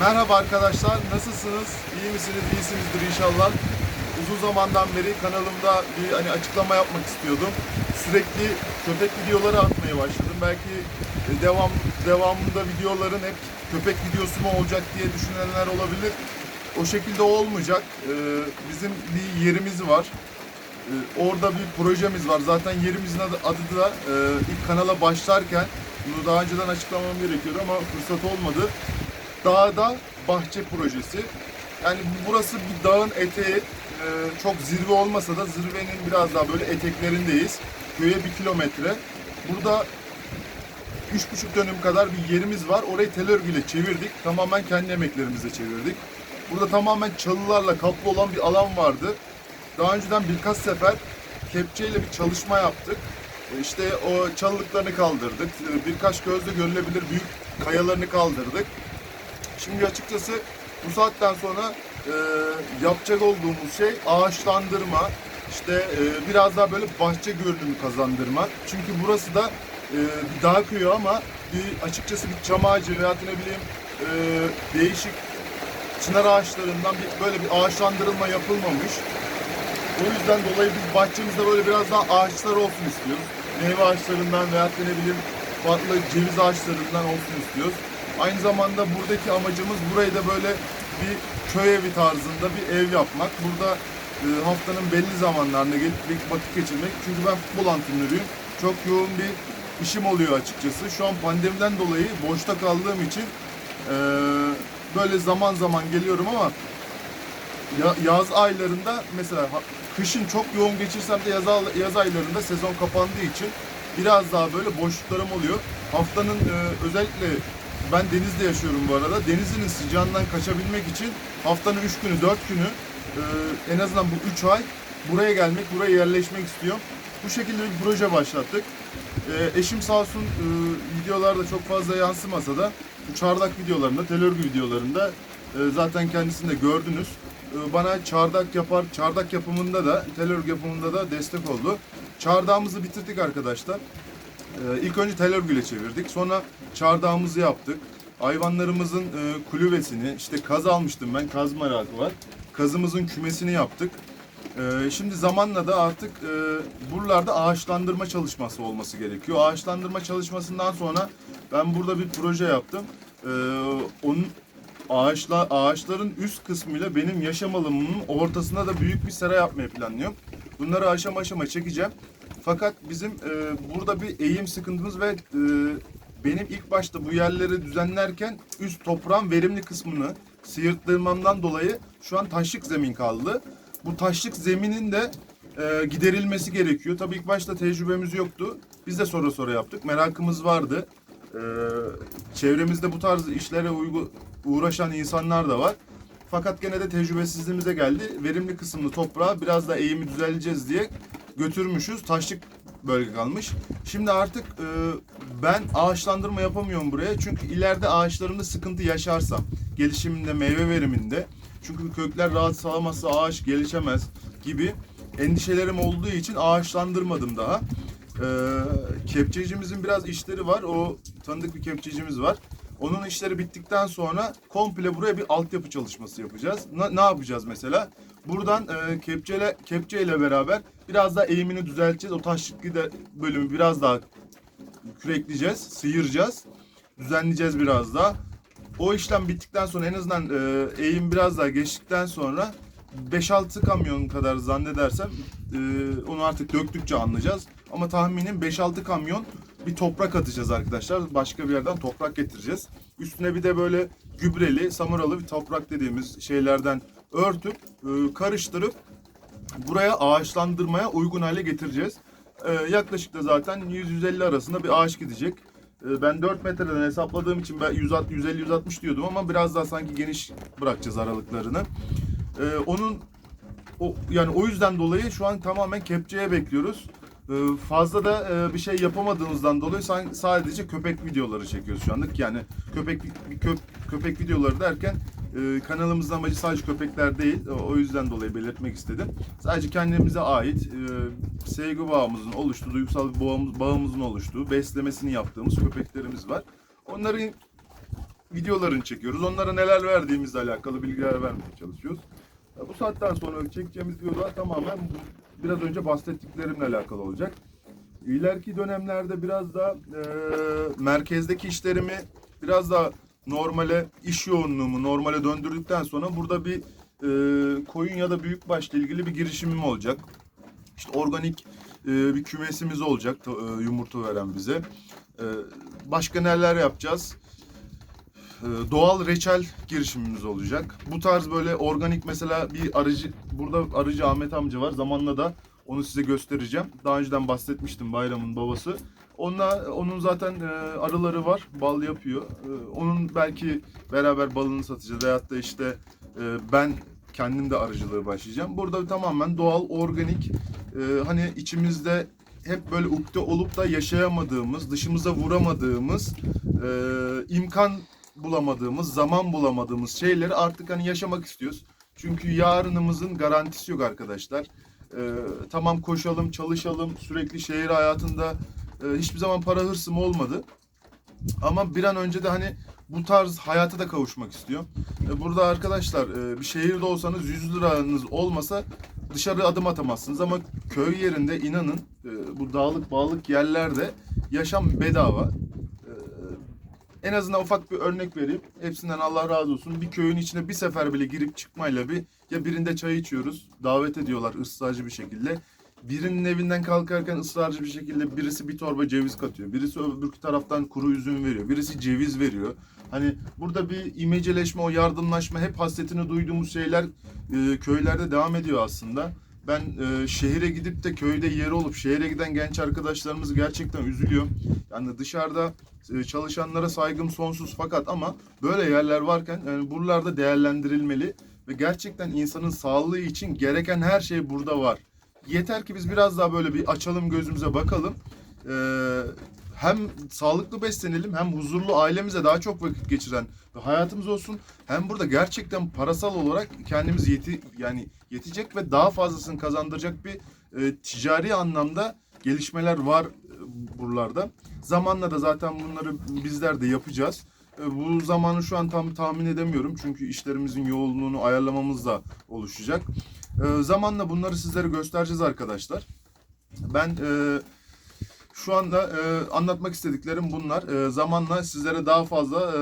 Merhaba arkadaşlar, nasılsınız? İyi misiniz? İyisinizdir inşallah. Uzun zamandan beri kanalımda bir hani açıklama yapmak istiyordum. Sürekli köpek videoları atmaya başladım. Belki e, devam devamında videoların hep köpek videosu mu olacak diye düşünenler olabilir. O şekilde olmayacak. Ee, Bizim bir yerimiz var. Ee, Orada bir projemiz var. Zaten yerimizin adı, adı da e, ilk kanala başlarken bunu daha önceden açıklamam gerekiyordu ama fırsat olmadı. Dağda bahçe projesi. Yani burası bir dağın eteği. Ee, çok zirve olmasa da zirvenin biraz daha böyle eteklerindeyiz. Köye bir kilometre. Burada üç buçuk dönüm kadar bir yerimiz var. Orayı tel örgüyle çevirdik. Tamamen kendi emeklerimizle çevirdik. Burada tamamen çalılarla kaplı olan bir alan vardı. Daha önceden birkaç sefer kepçeyle bir çalışma yaptık. E, İşte o çalılıklarını kaldırdık. Birkaç gözle görülebilir büyük kayalarını kaldırdık. Şimdi açıkçası bu saatten sonra e, yapacak olduğumuz şey ağaçlandırma, işte e, biraz daha böyle bahçe görünümü kazandırma. Çünkü burası da e, bir dağ köyü ama bir açıkçası bir çam ağacı veya ne bileyim e, değişik çınar ağaçlarından bir, böyle bir ağaçlandırılma yapılmamış. O yüzden dolayı biz bahçemizde böyle biraz daha ağaçlar olsun istiyoruz. Meyve ağaçlarından veya ne bileyim farklı ceviz ağaçlarından olsun istiyoruz. Aynı zamanda buradaki amacımız burayı da böyle bir köy evi tarzında bir ev yapmak. Burada e, haftanın belli zamanlarında gelip bir vakit geçirmek. Çünkü ben futbol antrenörüyüm. Çok yoğun bir işim oluyor açıkçası. Şu an pandemiden dolayı boşta kaldığım için e, böyle zaman zaman geliyorum ama ya- yaz aylarında mesela kışın çok yoğun geçirsem de yaz, yaz aylarında sezon kapandığı için biraz daha böyle boşluklarım oluyor. Haftanın e, özellikle ben denizde yaşıyorum bu arada. Denizin sıcağından kaçabilmek için haftanın 3 günü 4 günü e, en azından bu 3 ay buraya gelmek, buraya yerleşmek istiyorum. Bu şekilde bir proje başlattık. E, eşim sağ olsun e, videolarda çok fazla yansımasa da bu çardak videolarında, tel örgü videolarında e, zaten kendisini de gördünüz. E, bana çardak yapar, çardak yapımında da, tel örgü yapımında da destek oldu. Çardağımızı bitirdik arkadaşlar. Ee, ilk önce tel örgüyle çevirdik. Sonra çardağımızı yaptık. Hayvanlarımızın e, kulübesini, işte kaz almıştım ben, kaz merakı var. Kazımızın kümesini yaptık. Ee, şimdi zamanla da artık e, buralarda ağaçlandırma çalışması olması gerekiyor. Ağaçlandırma çalışmasından sonra ben burada bir proje yaptım. Ee, onun ağaçla ağaçların üst kısmıyla benim yaşam alanımın ortasına da büyük bir sera yapmayı planlıyorum. Bunları aşama aşama çekeceğim. Fakat bizim e, burada bir eğim sıkıntımız ve e, benim ilk başta bu yerleri düzenlerken üst toprağın verimli kısmını sıyırttırmamdan dolayı şu an taşlık zemin kaldı. Bu taşlık zeminin de e, giderilmesi gerekiyor. Tabii ilk başta tecrübemiz yoktu. Biz de sonra sonra yaptık. Merakımız vardı. E, çevremizde bu tarz işlere uygu, uğraşan insanlar da var. Fakat gene de tecrübesizliğimize geldi. Verimli kısımlı toprağa biraz da eğimi düzeleceğiz diye götürmüşüz. Taşlık bölge kalmış. Şimdi artık e, ben ağaçlandırma yapamıyorum buraya. Çünkü ileride ağaçlarımda sıkıntı yaşarsam, gelişiminde, meyve veriminde. Çünkü kökler rahat sağlamazsa ağaç gelişemez gibi endişelerim olduğu için ağaçlandırmadım daha. Ee, kepçecimizin biraz işleri var. O tanıdık bir kepçecimiz var. Onun işleri bittikten sonra komple buraya bir altyapı çalışması yapacağız. Na- ne yapacağız mesela? Buradan e, kepçeyle kepçeyle beraber biraz daha eğimini düzelteceğiz. O taşlıklı da bölümü biraz daha kürekleyeceğiz, sıyıracağız. Düzenleyeceğiz biraz daha. O işlem bittikten sonra en azından e, eğim biraz daha geçtikten sonra 5-6 kamyon kadar zannedersem e, onu artık döktükçe anlayacağız. Ama tahminim 5-6 kamyon bir toprak atacağız arkadaşlar. Başka bir yerden toprak getireceğiz. Üstüne bir de böyle gübreli, samuralı bir toprak dediğimiz şeylerden örtüp, e, karıştırıp buraya ağaçlandırmaya uygun hale getireceğiz. Ee, yaklaşık da zaten 100-150 arasında bir ağaç gidecek. Ee, ben 4 metreden hesapladığım için ben 150-160 diyordum ama biraz daha sanki geniş bırakacağız aralıklarını. Onun o, yani o yüzden dolayı şu an tamamen kepçeye bekliyoruz. Ee, fazla da e, bir şey yapamadığımızdan dolayı sa- sadece köpek videoları çekiyoruz şu anlık. Yani köpek kö- köpek videoları derken e, kanalımızın amacı sadece köpekler değil. O, yüzden dolayı belirtmek istedim. Sadece kendimize ait e, sevgi bağımızın oluştuğu, duygusal bağımız, bağımızın oluştuğu, beslemesini yaptığımız köpeklerimiz var. Onların videolarını çekiyoruz. Onlara neler verdiğimizle alakalı bilgiler vermeye çalışıyoruz. Bu saatten sonra çekeceğimiz videolar tamamen biraz önce bahsettiklerimle alakalı olacak. İleriki dönemlerde biraz da e, merkezdeki işlerimi biraz da normale iş yoğunluğumu normale döndürdükten sonra burada bir e, koyun ya da büyükbaşla ilgili bir girişimim olacak. İşte organik e, bir kümesimiz olacak e, yumurta veren bize. E, başka neler yapacağız? E, doğal reçel girişimimiz olacak. Bu tarz böyle organik mesela bir arıcı burada arıcı Ahmet amca var. Zamanla da onu size göstereceğim. Daha önceden bahsetmiştim Bayram'ın babası. Onunla, onun zaten e, arıları var. Bal yapıyor. E, onun belki beraber balını satacağız. Veyahut da işte e, ben kendim de arıcılığı başlayacağım. Burada tamamen doğal, organik, e, hani içimizde hep böyle ukde olup da yaşayamadığımız, dışımıza vuramadığımız, e, imkan bulamadığımız, zaman bulamadığımız şeyleri artık hani yaşamak istiyoruz. Çünkü yarınımızın garantisi yok arkadaşlar. E, tamam koşalım, çalışalım, sürekli şehir hayatında e, hiçbir zaman para hırsım olmadı. Ama bir an önce de hani bu tarz hayata da kavuşmak istiyorum. E, Burada arkadaşlar e, bir şehirde olsanız 100 liranız olmasa dışarı adım atamazsınız ama köy yerinde inanın e, bu dağlık bağlık yerlerde yaşam bedava. En azından ufak bir örnek vereyim. Hepsinden Allah razı olsun. Bir köyün içine bir sefer bile girip çıkmayla bir ya birinde çay içiyoruz. Davet ediyorlar ısrarcı bir şekilde. Birinin evinden kalkarken ısrarcı bir şekilde birisi bir torba ceviz katıyor. Birisi öbür taraftan kuru üzüm veriyor. Birisi ceviz veriyor. Hani burada bir imeceleşme, o yardımlaşma hep hasretini duyduğumuz şeyler e, köylerde devam ediyor aslında. Ben e, şehire gidip de köyde yeri olup şehire giden genç arkadaşlarımız gerçekten üzülüyorum. Yani dışarıda e, çalışanlara saygım sonsuz fakat ama böyle yerler varken yani buralarda değerlendirilmeli ve gerçekten insanın sağlığı için gereken her şey burada var. Yeter ki biz biraz daha böyle bir açalım gözümüze bakalım. Ee, hem sağlıklı beslenelim hem huzurlu ailemize daha çok vakit geçiren bir hayatımız olsun. Hem burada gerçekten parasal olarak kendimiz yeti yani yetecek ve daha fazlasını kazandıracak bir e, ticari anlamda gelişmeler var e, buralarda. Zamanla da zaten bunları bizler de yapacağız. E, Bu zamanı şu an tam tahmin edemiyorum çünkü işlerimizin yoğunluğunu ayarlamamız da oluşacak. E, zamanla bunları sizlere göstereceğiz arkadaşlar. Ben e, şu anda e, anlatmak istediklerim bunlar. E, zamanla sizlere daha fazla e,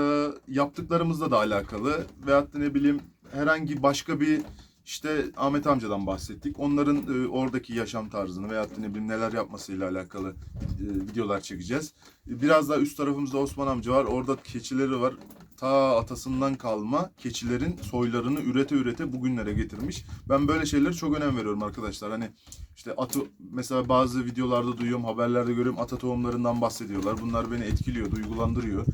yaptıklarımızla da alakalı veyahut da ne bileyim herhangi başka bir işte Ahmet amcadan bahsettik. Onların e, oradaki yaşam tarzını da ne bileyim neler yapmasıyla alakalı e, videolar çekeceğiz. E, Biraz daha üst tarafımızda Osman amca var. Orada keçileri var. Ta atasından kalma keçilerin soylarını ürete ürete bugünlere getirmiş. Ben böyle şeylere çok önem veriyorum arkadaşlar. Hani işte atı mesela bazı videolarda duyuyorum, haberlerde görüyorum ata tohumlarından bahsediyorlar. Bunlar beni etkiliyor, duygulandırıyor.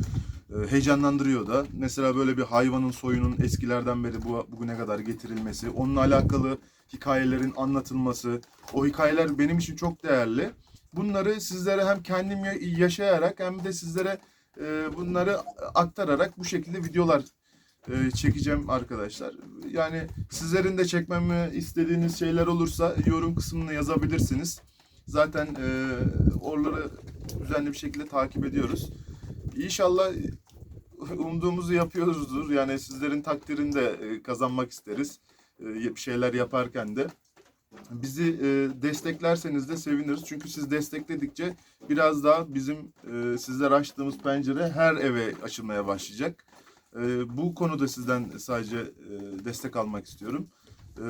E, Heyecanlandırıyor da. Mesela böyle bir hayvanın soyunun eskilerden beri bu, bugüne kadar getirilmesi, onunla alakalı hikayelerin anlatılması, o hikayeler benim için çok değerli. Bunları sizlere hem kendim ya- yaşayarak hem de sizlere e, bunları aktararak bu şekilde videolar e, çekeceğim arkadaşlar. Yani sizlerin de çekmemi istediğiniz şeyler olursa yorum kısmına yazabilirsiniz. Zaten oraları düzenli bir şekilde takip ediyoruz. İnşallah umduğumuzu yapıyoruzdur. Yani sizlerin takdirini de e, kazanmak isteriz. E, bir şeyler yaparken de. Bizi e, desteklerseniz de seviniriz. Çünkü siz destekledikçe biraz daha bizim sizler açtığımız pencere her eve açılmaya başlayacak. Bu konuda sizden sadece destek almak istiyorum. E,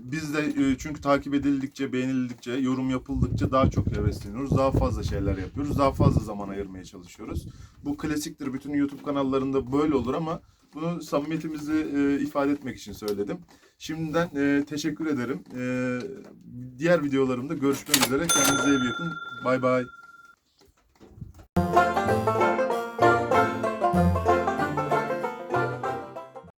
biz de e, çünkü takip edildikçe, beğenildikçe, yorum yapıldıkça daha çok hevesleniyoruz. Daha fazla şeyler yapıyoruz. Daha fazla zaman ayırmaya çalışıyoruz. Bu klasiktir. Bütün YouTube kanallarında böyle olur ama bunu samimiyetimizi e, ifade etmek için söyledim. Şimdiden e, teşekkür ederim. Diğer videolarımda görüşmek üzere. Kendinize iyi bakın. Bay bay.